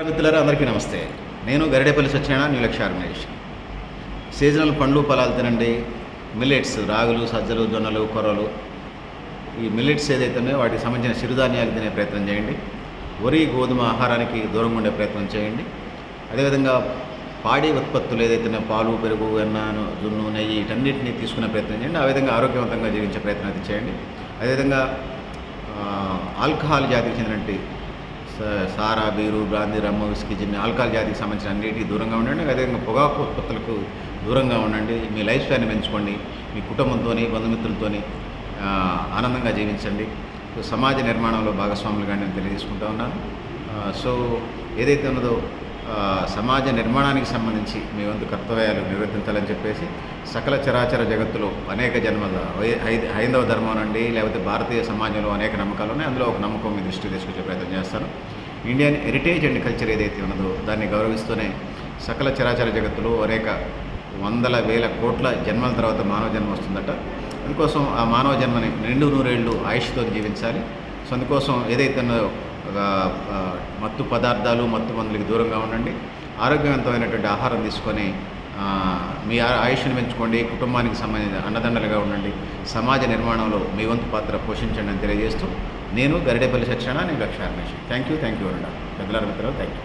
మిత్రులారా అందరికీ నమస్తే. నేను Garidepalli Satyanarayana new Laksha organisation seasonal పండ్లు ఫలాలు తినండి. మిల్లెట్స్ రాగులు సజ్జలు జొన్నలు కొర్రలు. ఈ మిల్లెట్స్ ఏదైతే ఉన్నాయో వాటికి సంబంధించిన సిరుధాన్యాలు తినే ప్రయత్నం చేయండి. వరి గోధుమ ఆహారానికి దూరంగా ఉండే ప్రయత్నం చేయండి. అదేవిధంగా పాడి ఉత్పత్తులు ఏదైతే ఉన్నాయో పాలు పెరుగు వెన్న జున్ను నెయ్యి వీటన్నిటిని తీసుకునే ప్రయత్నం చేయండి. ఆ విధంగా ఆరోగ్యవంతంగా జీవించే ప్రయత్నం అయితే చేయండి. అదేవిధంగా ఆల్కహాల్ జాతికి చెందినటువంటి సారా beer brandy rum whisky gin alcohol జాతికి సంబంధించిన అన్నిటికీ దూరంగా ఉండండి. అదేవిధంగా పొగాకు ఉత్పత్తులకు దూరంగా ఉండండి. మీ లైఫ్ స్టైల్ని పెంచుకోండి. మీ కుటుంబంతో బంధుమిత్రులతో ఆనందంగా జీవించండి. సో సమాజ నిర్మాణంలో భాగస్వాములుగా నేను తెలియజేసుకుంటా ఉన్నాను. సో ఏదైతే ఉన్నదో సమాజ నిర్మాణానికి సంబంధించి మీ వంతు కర్తవ్యాలు నిర్వర్తించాలని చెప్పేసి సకల చరాచర జగత్తులో అనేక జన్మల హైందవ ధర్మం నుండి లేకపోతే భారతీయ సమాజంలో అనేక నమ్మకాలు ఉన్నాయి. అందులో ఒక నమ్మకం మీ దృష్టి తీసుకొచ్చే ప్రయత్నం చేస్తాను. ఇండియన్ హెరిటేజ్ అండ్ కల్చర్ ఏదైతే ఉన్నదో దాన్ని గౌరవిస్తూనే సకల చరాచర జగత్తులో అనేక వందల వేల కోట్ల జన్మల తర్వాత మానవ జన్మ వస్తుందట. అందుకోసం ఆ మానవ జన్మని రెండు నూరేళ్ళు ఆయుష్తో జీవించాలి. సో అందుకోసం ఏదైతే ఉన్నదో మత్తు పదార్థాలు మత్తు మందులకి దూరంగా ఉండండి. ఆరోగ్యవంతమైనటువంటి ఆహారం తీసుకొని మీ ఆయుష్ని పెంచుకోండి కుటుంబానికి సంబంధించిన అన్నదండలుగా ఉండండి. సమాజ నిర్మాణంలో మీ వంతు పాత్ర పోషించండి అని తెలియజేస్తూ నేను గరిడేపల్లి సత్యనారాయణ నేను Lakshyanvesh thank you thank you Aruna. పెద్దల మిత్రులు థ్యాంక్ యూ